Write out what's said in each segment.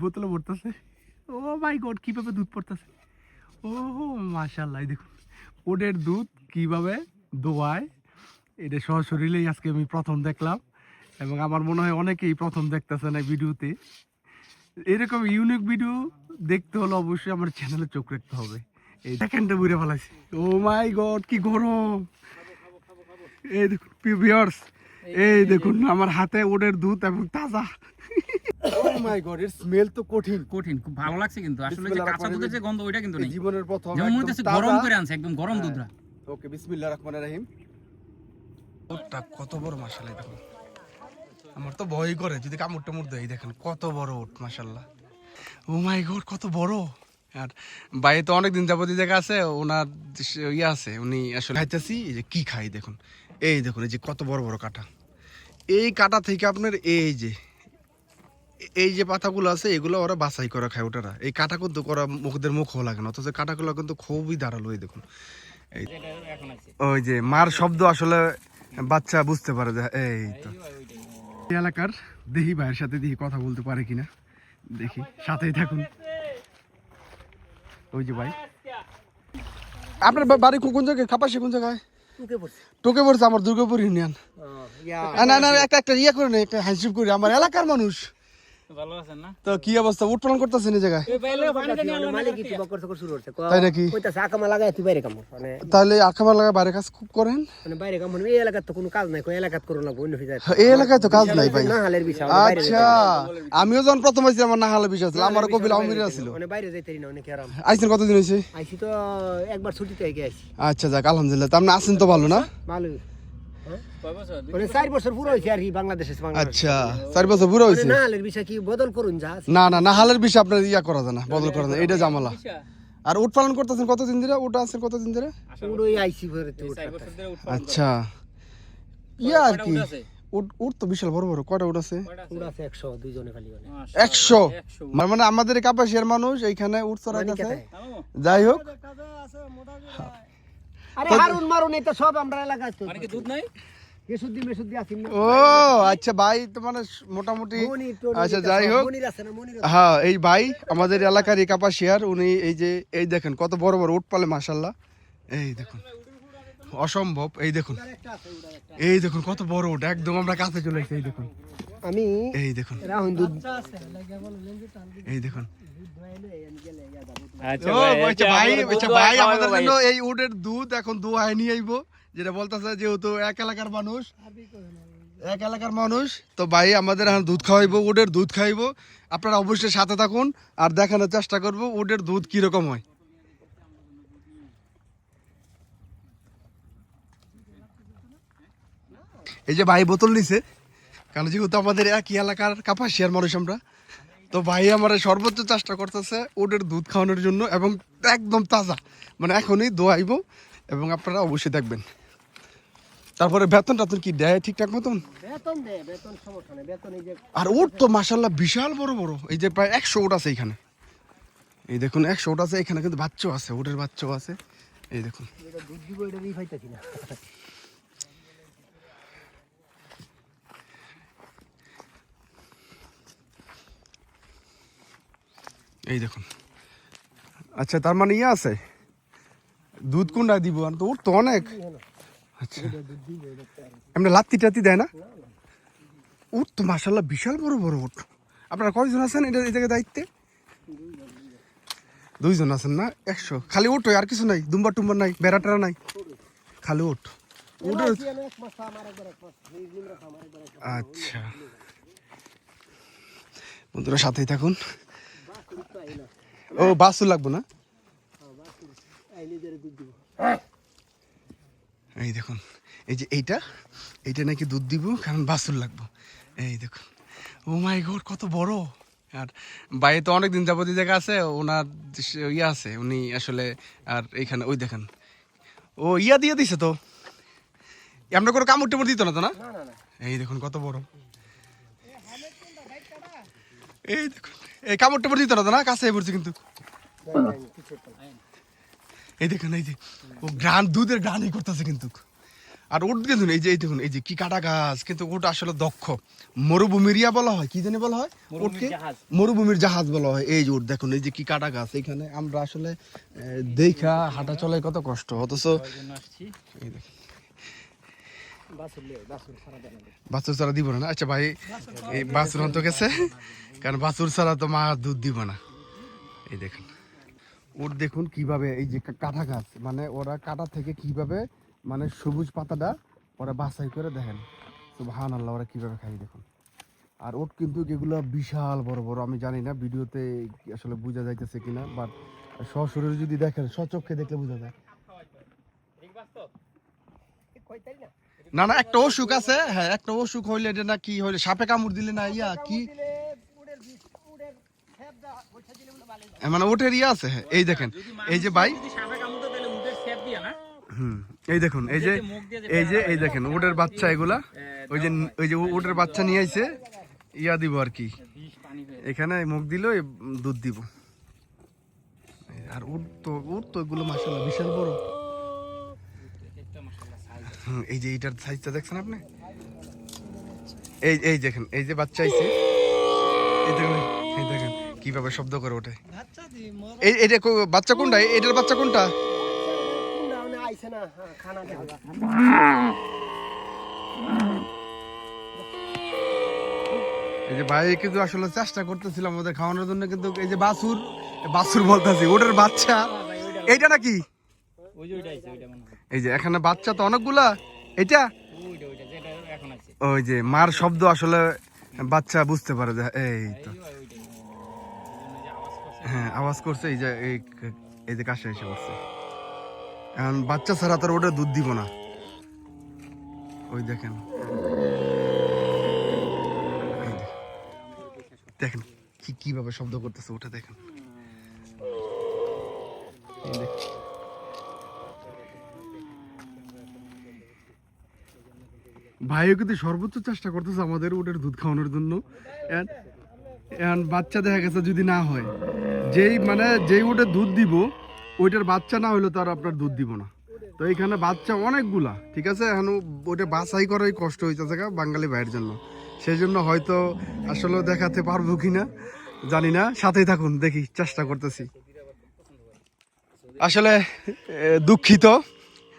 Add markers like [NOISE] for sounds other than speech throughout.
বোতলে পড়তেছে ও মাই গড কীভাবে দুধ পড়তেছে? ও মাশাল্লাহ এই দেখুন ওটের দুধ কীভাবে দোয়ায় এটা সশরীরেই আজকে আমি প্রথম দেখলাম এবং আমার মনে হয় অনেকেই প্রথম দেখতেছেন এই ভিডিওতে। এরকম ইউনিক ভিডিও দেখতে হলে অবশ্যই আমার চ্যানেলে চোখ রাখতে হবে। এই সেকেন্ডে বুড়ে ফেলাইছি। ও মাই গড কি গরম! এই দেখুন ভিউয়ার্স এই দেখুন আমার হাতে ওটের দুধ এবং তাজা। মাই গড এর স্মেল তো কঠিন। কঠিন খুব ভালো লাগছে কিন্তু। আসলে যে কাঁচা দুধের যে গন্ধ ওইটা কিন্তু নেই। জীবনের প্রথম যেমন মনে হচ্ছে গরম করে আনছে একদম গরম দুধরা। ওকে বিসমিল্লাহির রহমানির রহিম। ওটটা কত বড় মাশাআল্লাহ দেখুন। আমার তো ভয় করে যদি কামড় টামড় দেয় দেখেন কত বড় ওট মাশাআল্লাহ ও মাই গড কত বড়। আর বাইরে তো অনেক দিন যাবত জায়গা আছে ওনার ইয়ে আছে উনি আসলে খাইতেছি এই যে কি খাই দেখুন। এই দেখুন এই যে কত বড় বড় কাটা। এই কাটা থেকে আপনার এই যে এই যে পাতাগুলো আছে এগুলো ওরা বাছাই করা খায় ওটারা। এই কাটা কিন্তু করা মুখদের মুখও লাগে না অথচ কাটাগুলো কিন্তু খুবই ধারালো এই দেখুন। ওই যে মার শব্দ আসলে বাচ্চা বুঝতে পারে যে এই তো। এই এলাকার দেখি ভাইয়ের সাথে দেখি কথা বলতে পারে কিনা দেখি সাথেই থাকুন। ওই যে ভাই। আপনার বাড়ি কোন জায়গায়? খাপাসি কোন জায়গায়? টোকে পড়ছে আমার দুর্গাপুর ইউনিয়ন। না না একটা একটা ইয়ে করে নে, একটা হ্যান্ডশিপ করি আমার এলাকার মানুষ। তো কি অবস্থা? উৎপাদন করতেছেন এই জায়গায়? তাই নাকি? আকামা লাগাই তুই বাইরে কামড়। মানে তাহলে আকামা লাগা বাইরে কাজ খুব করেন? মানে বাইরে কামড় এই এলাকার তো কোনো কাজ নাই করো হয়ে যায়। এই এলাকায় তো কাজ নাই ভাই। না হালের বিষয় আচ্ছা আমিও যখন প্রথম হয়েছি আমার না হালে বিষয় ছিল আমার কবিল আমির ছিল। মানে বাইরে যাইতে না অনেক আরাম। আইসেন কতদিন হয়েছে? আইসি তো একবার ছুটিতে আচ্ছা যাক আলহামদুলিল্লাহ। তা আপনি আছেন তো ভালো না? ভালো কয় মানে চার বছর পুরো হয়েছে আর কি বাংলাদেশে বাংলাদেশ। আচ্ছা চার বছর হয়েছে না হালের বিষয় কি বদল করুন যা। না না হালের বিষয় আপনার ইয়া করা যায় না বদল করা যায় না, এটা জামালা আর উট পালন করতেছেন কতদিন ধরে? উট আছেন কতদিন ধরে? পুরোই আইসি ভরে তো ধরে আচ্ছা। ইয়া আর কি উট? উট তো বিশাল বড় বড় কয়টা উট আছে? একশো মানে মানে মানে আমাদের কাপাসিয়ার মানুষ এইখানে উট? যাই হোক। আরে হারুন মারুন এটা সব আমরা এলাকায় তো মানে কি দুধ নাই? ও আচ্ছা ভাই তো মানে মোটামুটি আচ্ছা যাই হোক। মনির আছে না মনির হ্যাঁ এই ভাই আমাদের এলাকার এই কাপাসিয়ার উনি এই যে এই দেখেন কত বড় বড় উট পালে মাসাল্লাহ এই দেখুন অসম্ভব এই দেখুন। এই দেখুন কত বড় উট একদম আমরা কাছে চলে এসেছি এই দেখুন। আমি এই দেখুন। রাহুল দুধ এই দেখুন। আচ্ছা ও ভাই ভাই আমাদের জন্য এই উটের দুধ এখন দোয়ায় নিয়ে আইবো যেটা বলতেছে যেহেতু এক এলাকার মানুষ। এক এলাকার মানুষ তো ভাই আমাদের এখন দুধ খাওয়াইবো দুধ খাইবো। আপনারা অবশ্যই সাথে থাকুন আর দেখানোর চেষ্টা করব উটের দুধ কীরকম হয়। এই যে ভাই বোতল নিছে। কারণ যেহেতু আমাদের একই এলাকার কাপাসিয়ার মানুষ আমরা তো ভাই আমার সর্বোচ্চ চেষ্টা করতেছে ওদের দুধ খাওয়ানোর জন্য এবং একদম তাজা। মানে এখনই দোয়াইব এবং আপনারা অবশ্যই দেখবেন। তারপরে বেতন টাতন কি দেয় ঠিকঠাক মতন? আর ওট তো মাসাল্লাহ বিশাল বড় বড় এই যে প্রায় একশো ওট আছে এখানে। এই দেখুন একশো ওট আছে এখানে কিন্তু বাচ্চাও আছে ওটের বাচ্চাও আছে। এই দেখুন এটা দুধ দিব এটা দিয়ে পাইতেছি না এই দেখুন। আচ্ছা তার মানে ইয়ে আছে? দুধ কোনটা দিব আর তো ওর তো অনেক। আচ্ছা। এমনি লাত্তি টাতি দেয় না? উট তো মাসাল্লাহ বিশাল বড় বড় উট আপনারা কয়জন আছেন এটা এই জায়গায় দায়িত্বে? দুইজন আছেন না? একশো। খালি উঠ আর কিছু নাই। দুম্বার টুম্বার নাই বেড়া টেরা নাই। খালি উঠ উঠে মাস। আচ্ছা। বন্ধুরা সাথেই থাকুন। ও বাসু লাগবো না? এই দেখুন এই যে এইটা এইটা নাকি দুধ দিব কারণ বাসুর লাগবো। এই দেখুন ও মাই গড কত বড়। আর বাইরে তো অনেক দিন যাবতীয় জায়গা আছে ওনার ইয়ে আছে উনি আসলে আর এইখানে ওই দেখেন। ও ইয়া দিয়ে দিছে তো। আমরা কোনো কামড় টামড় দিত না তো না। এই দেখুন কত বড়। এই দেখুন। এই কামড় টামড় দিত না না? কাছে পড়ছে কিন্তু। এই দেখুন এই যে ও গ্রান দুধের গ্রানই করতেছে কিন্তু। আর দেখুন এই যে এই দেখুন এই যে কি কাটা গাছ কিন্তু উঠ আসলে দক্ষ। মরুভূমির ইয়া বলা হয় কি জানি বলা হয়? উঠকে মরুভূমির জাহাজ। বলা হয়। এই যে উঠ দেখুন এই যে কি কাটা গাছ এখানে আমরা আসলে দেখা হাঁটা চলে কত কষ্ট অথচ এই দেখুন। বাছুর ছাড়া দিব না আচ্ছা ভাই এই বাছুর অন্ত গেছে? কারণ বাছুর ছাড়া তো মা দুধ দিব না। এই দেখুন। ওর দেখুন কীভাবে এই যে কাঁটা গাছ মানে ওরা কাটা থেকে কীভাবে মানে সবুজ পাতাটা ওরা বাছাই করে দেখেন। হান আল্লাহ ওরা কীভাবে খাই দেখুন। আর ওট কিন্তু এগুলো বিশাল বড় বড় আমি জানি না ভিডিওতে আসলে বোঝা যাইতেছে কিনা বাট সশরীরে যদি দেখেন সচক্ষে দেখলে বোঝা যায়। কয় না? না না একটা অসুখ আছে হ্যাঁ একটা অসুখ হইলে এটা না কি হইলে সাপে কামড় দিলে না ইয়া কি? মনে হয় হয়। ওটের ইয়ে আছে হ্যাঁ, এই দেখেন এই যে ভাই হুম এই দেখুন এই যে এই যে এই দেখেন উটের বাচ্চা এগুলা ওই যে ওই যে উটের বাচ্চা নিয়ে আইছে ইয়া দিব আর কি। হয়ে এখানে মুখ দিল দুধ দিব। আর উট তো উট তো এগুলো মাসাল্লাহ বিশাল বড়। হুম, এই যে এইটার সাইজটা দেখছেন আপনি? এই এই দেখেন এই যে বাচ্চা আইছে। এই দেখেন এই দেখেন কীভাবে শব্দ করে ওঠে। এই এটা বাচ্চা কোনটা? এটার বাচ্চা কোনটা। এই যে ভাই কিন্তু আসলে চেষ্টা করতেছিলাম ওদের খাওয়ানোর জন্য কিন্তু এই যে বাছুর বাছুর বলতেছি ওটার বাচ্চা এইটা নাকি? এই যে এখানে বাচ্চা তো অনেকগুলা? এটা ওই যে মার শব্দ আসলে বাচ্চা বুঝতে পারে যে এই তো। হ্যাঁ আওয়াজ করছে এই যে এই যে কাছে এসে করছে এখন বাচ্চা ছাড়া তার ওটা দুধ দিব না। ওই দেখেন। দেখেন। কি কীভাবে শব্দ করতেছে ওটা দেখেন। দেখেন। ভাইও কিন্তু সর্বোচ্চ চেষ্টা করতেছে আমাদের ওটার দুধ খাওয়ানোর জন্য। বাচ্চা দেখা গেছে যদি না হয়। যেই মানে যেই ওটা দুধ দিব, ওইটার বাচ্চা না হলে তো আর আপনার দুধ দিব না। তো এইখানে বাচ্চা অনেকগুলা, ঠিক আছে? এখন ওইটা বাছাই করাই কষ্ট হইতেছে বাঙালি ভাইয়ের জন্য। সেই জন্য হয়তো আসলে দেখাতে পারব কিনা, জানি না। সাথেই থাকুন, দেখি চেষ্টা করতেছি। আসলে দুঃখিত।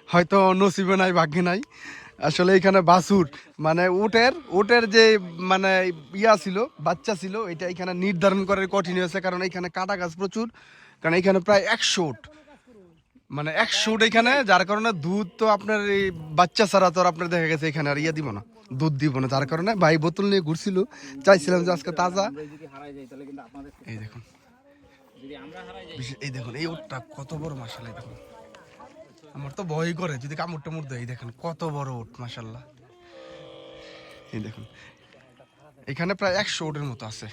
হয়তো নসিবে নাই, ভাগ্যে নাই। আসলে এখানে বাসুর মানে উটের উটের যে মানে ইয়া ছিল, বাচ্চা ছিল, এটা এখানে নির্ধারণ করার কঠিন হয়েছে, কারণ এখানে কাটা গাছ প্রচুর, কারণ এখানে প্রায় একশো উট। মানে একশো উট এখানে, যার কারণে দুধ তো আপনার এই বাচ্চা ছাড়া তো আপনার দেখা গেছে এখানে আর ইয়া দিব না, দুধ দিব না, যার কারণে ভাই বোতল নিয়ে ঘুরছিল, চাইছিলাম যে আজকে তাজা। এই দেখুন এই দেখুন, এই উটটা কত বড় মাসাল্লাহ দেখুন। আমার তো ভয় করে, যদি কামড় টামড় দেয় দেখেন কত বড় উট মাসাল্লাহ এই দেখুন, এখানে প্রায় একশো উটের মতো আছে।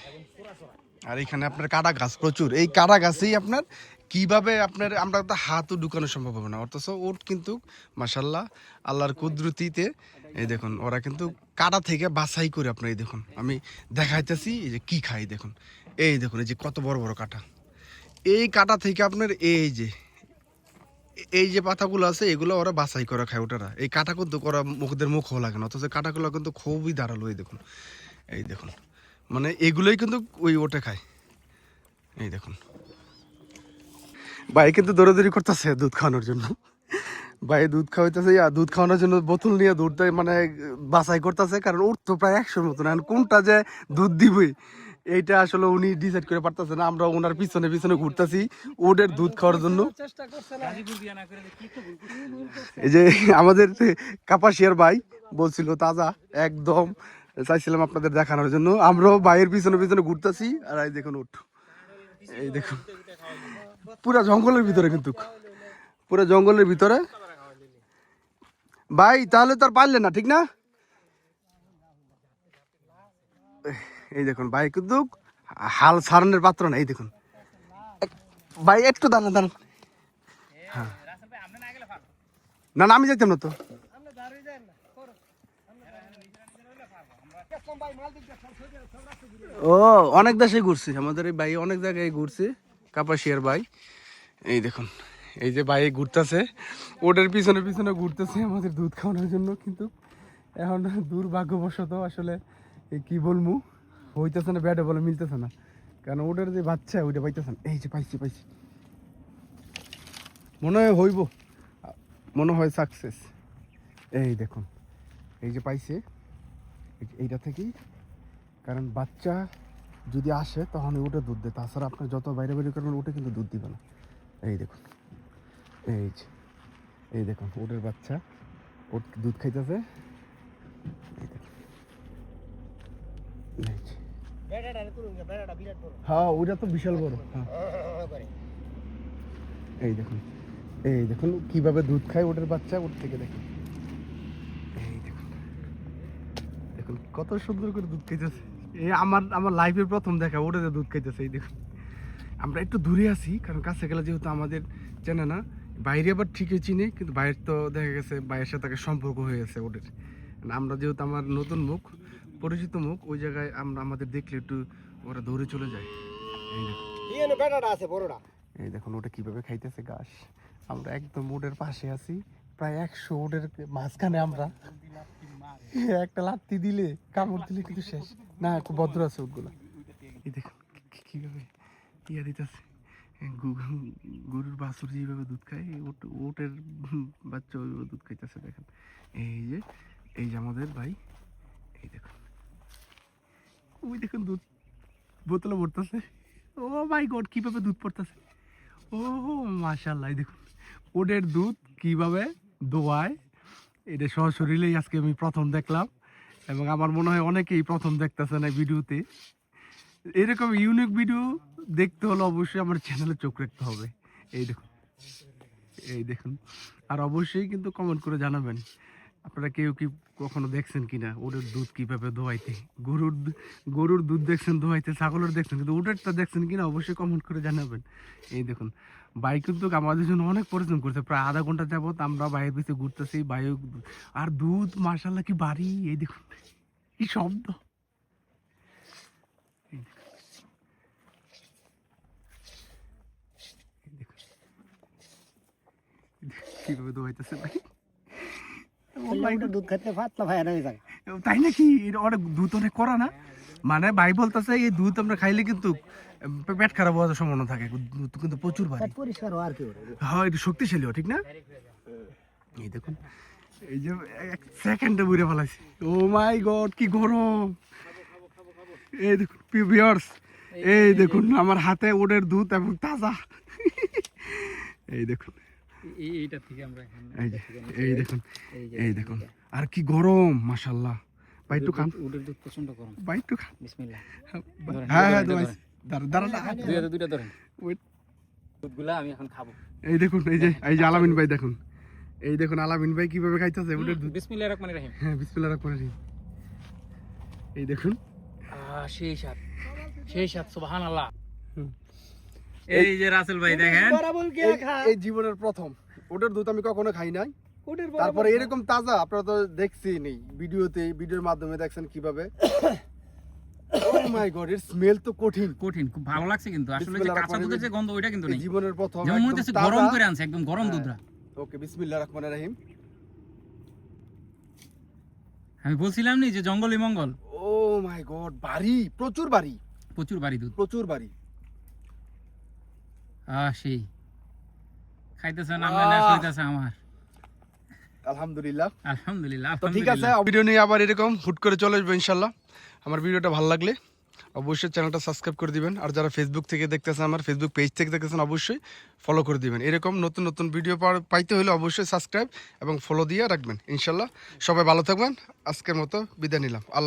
আর এখানে আপনার কাটা গাছ, প্রচুর। এই কাটা গাছেই আপনার কীভাবে আপনার, আমরা তো হাতও ঢুকানো সম্ভব হবে না, অথচ উট কিন্তু মাসাল্লাহ আল্লাহর কুদরতিতে, এই দেখুন, ওরা কিন্তু কাটা থেকে বাছাই করে আপনার, এই দেখুন, আমি দেখাইতেছি, এই যে কী খাই দেখুন। এই দেখুন, এই যে কত বড় বড় কাটা। এই কাটা থেকে আপনার, এই যে এই যে পাতাগুলো আছে, এগুলো ওরা বাছাই করে খায় ওটারা। এই কাটা কিন্তু ওরা মুখদের মুখও লাগে না, অথচ কাটাগুলো কিন্তু খুবই দাঁড়াল এই দেখুন। এই দেখুন। মানে এগুলোই কিন্তু ওই ওটা খায়। এই দেখুন। ভাই কিন্তু দৌড়াদৌড়ি করতেছে দুধ খাওয়ানোর জন্য। ভাই দুধ খাওয়াইতেছে, ইয়া দুধ খাওয়ানোর জন্য বোতল নিয়ে দুধ মানে বাছাই করতেছে, কারণ ওর তো প্রায় একশোর মতন। কোনটা যে দুধ দিবই? এইটা আসলে উনি ডিসাইড করে পারতেছে না, আমরা ওনার পিছনে পিছনে ঘুরতেছি ওদের দুধ খাওয়ার জন্য? এই যে আমাদের কাপাসিয়ার ভাই বলছিল, তাজা, একদম। চাইছিলাম আপনাদের দেখানোর জন্য। আমরাও ভাইয়ের পিছনে পিছনে ঘুরতেছি, আর এই দেখুন উঠ এই দেখুন। পুরা জঙ্গলের ভিতরে কিন্তু। পুরো জঙ্গলের ভিতরে। ভাই, তাহলে তো আর পারলেন না, ঠিক না? এই দেখুন ভাই, কিন্তু হাল সারানোর পাত্র না, এই দেখুন। ভাই, একটু দাঁড়ান দাঁড়ান। ভাই আপনি না না, আমি যাইতাম না তো। ও, অনেক দেশে ঘুরছি। আমাদের এই ভাই অনেক জায়গায় ঘুরছি, কাপাসিয়ার ভাই। এই দেখুন, এই যে বাইরে ঘুরতেছে ওটার পিছনে পিছনে ঘুরতেছে আমাদের দুধ খাওয়ানোর জন্য, কিন্তু এখন দুর্ভাগ্যবশত আসলে কি বলব? হইতেছে না, ব্যাটে বলে মিলতেছে না। কারণ ওটার যে বাচ্চা, ওইটা পাইতেছে না। এই যে পাইছি পাইছি। মনে হয় হইব। মনে হয় সাকসেস এই দেখুন, এই যে পাইছে এইটা থেকেই। কারণ বাচ্চা যদি আসে, তখন ওটা দুধ দেয়। তাছাড়া আপনার যত বাইরে বাইরে করবেন, ওটা কিন্তু দুধ দিবে না। এই দেখুন, এই যে, এই দেখুন, ওটার বাচ্চা ওট দুধ খাইতেছে এই দেখুন এই যে। হ্যাঁ ওটা তো বিশাল বড় হ্যাঁ। এই দেখুন এই দেখুন কীভাবে দুধ খায় ওটার বাচ্চা ওর থেকে দেখুন। এই দেখুন দেখুন কত সুন্দর করে দুধ খাইতেছে। এই আমার আমার লাইফের প্রথম দেখা ওটাতে দুধ খাইতেছে এই দেখুন। আমরা একটু দূরে আছি কারণ কাছে গেলে যেহেতু আমাদের চেনে না বাইরে আবার ঠিকই চিনি কিন্তু বাইরের তো দেখা গেছে বাইরের সাথে সম্পর্ক হয়ে গেছে ওদের। আমরা যেহেতু আমার নতুন মুখ পরিচিত মুখ ওই জায়গায় আমরা আমাদের দেখলে একটু ওরা দৌড়ে চলে যায়। এই দেখুন আছে এই দেখুন ওটা কীভাবে খাইতেছে ঘাস। আমরা একদম ওডের পাশে আছি প্রায় একশো ওডের মাঝখানে আমরা। একটা লাত্তি দিলে কামড় দিলে কিন্তু শেষ। না একটু ভদ্র আছে ওগুলো এই দেখুন কীভাবে ইয়া দিতেছে। গরুর বাছুর যেভাবে দুধ খায় ওট ওটের বাচ্চা ওইভাবে দুধ খাইতেছে দেখেন। এই যে এই যে আমাদের ভাই এই দেখুন ওই দেখুন দুধ। বোতলে ভরতেছে। ও মাই গড কীভাবে দুধ পড়তেছে? ও মাশাল্লাহ এই দেখুন। ওদের দুধ কীভাবে দোয়ায়, এটা সশরীরেই আজকে আমি প্রথম দেখলাম। এবং আমার মনে হয় অনেকেই প্রথম দেখতেছে না ভিডিওতে। এরকম ইউনিক ভিডিও দেখতে হলে অবশ্যই আমার চ্যানেলে চোখ রাখতে হবে। এই দেখুন এই দেখুন। আর অবশ্যই কিন্তু কমেন্ট করে জানাবেন। আপনারা কেউ কি কখনো দেখছেন কিনা ওদের দুধ কীভাবে দোয়াইতে গরুর গরুর দুধ দেখছেন দোয়াইতে ছাগলের দেখছেন, কিন্তু ওটারটা দেখছেন কিনা অবশ্যই কমেন্ট করে জানাবেন এই দেখুন বাইক কিন্তু আমাদের জন্য অনেক পরিশ্রম করছে, প্রায় আধা ঘণ্টা যাবত আমরা বাইরের পিছিয়ে ঘুরতেছি বাইক আর দুধ মার্শাল্লাহ কি বাড়ি এই দেখুন, কি শব্দ। কীভাবে দোয়াইতেছে God. দুধ খাইতে পাতলা ভাই না যায় তাই নাকি? অনেক দুধ অনেক করা না? মানে ভাই বলতেছে এই দুধ আমরা খাইলে কিন্তু পেট খারাপ হওয়ার সম্ভাবনা থাকে। দুধ কিন্তু প্রচুর ভারী পরিষ্কার আর কি হ্যাঁ এটা শক্তিশালীও ঠিক না? এই দেখুন এই যে এক সেকেন্ডে বুড়ে ফেলাইছে। ও মাই গড কি গরম! এই দেখুন ভিউয়ার্স এই দেখুন আমার হাতে ওডের দুধ এবং তাজা। এই দেখুন। এইটা থেকে আমরা এই যে এই দেখুন এই দেখুন। আর কি গরম মাশাল্লাহ ভাই একটু খান। উটের দুধ প্রচণ্ড গরম। ভাই একটু খান। বিসমিল্লাহ। হ্যাঁ হ্যাঁ। দাঁড়া দাঁড়া দাঁড়া। দুই দুইটা ধরেন. দুধগুলা আমি এখন খাব। এই দেখুন এই যে এই যে আলামিন ভাই দেখুন। এই দেখুন আলামিন ভাই কীভাবে খাইতেছে ওটার দুধ। বিসমিল্লাহ রহমান রহিম। হ্যাঁ বিসমিল্লাহ রহমানির রহিম। এই দেখুন। সেই সাত সেই সাত সুবহান আল্লাহ হুম। এই যে রাসেল ভাই দেখেন। এই- জীবনের প্রথম। ওটার দুধ আমি কখনো খাই নাই। তারপরে এরকম তাজা আপনারা তো দেখছেন ভিডিওতে ভিডিওর মাধ্যমে দেখছেন কীভাবে। [COUGHS] মাই গড এর স্মেল তো কঠিন। কঠিন খুব ভালো লাগছে কিন্তু। আসলে যে কাঁচা দুধের যে গন্ধ ওইটা কিন্তু নেই। জীবনের প্রথম যেমন মনে হচ্ছে গরম করে আনছে একদম গরম হ্যাঁ। দুধরা ওকে বিসমিল্লাহ রহমানির রহিম। আমি বলছিলাম নি যে জঙ্গলি মঙ্গল। ও মাই গড বাড়ি প্রচুর বাড়ি। প্রচুর বাড়ি দুধ। প্রচুর বাড়ি। সেই। খাইতেছেন না খাইতেছে আমার। আলহামদুলিল্লাহ। আলহামদুলিল্লাহ তো ঠিক আছে ভিডিও নিয়ে আবার এরকম হুট করে চলে আসব ইনশাল্লাহ আমার ভিডিওটা ভালো লাগলে অবশ্যই চ্যানেলটা সাবস্ক্রাইব করে দিবেন। আর যারা ফেসবুক থেকে দেখতেছেন আমার ফেসবুক পেজ থেকে দেখতেছেন অবশ্যই ফলো করে দিবেন। এরকম নতুন নতুন ভিডিও পাইতে হলে অবশ্যই সাবস্ক্রাইব এবং ফলো দিয়ে রাখবেন ইনশাল্লাহ সবাই ভালো থাকবেন। আজকের মতো বিদায় নিলাম। আল্লাহ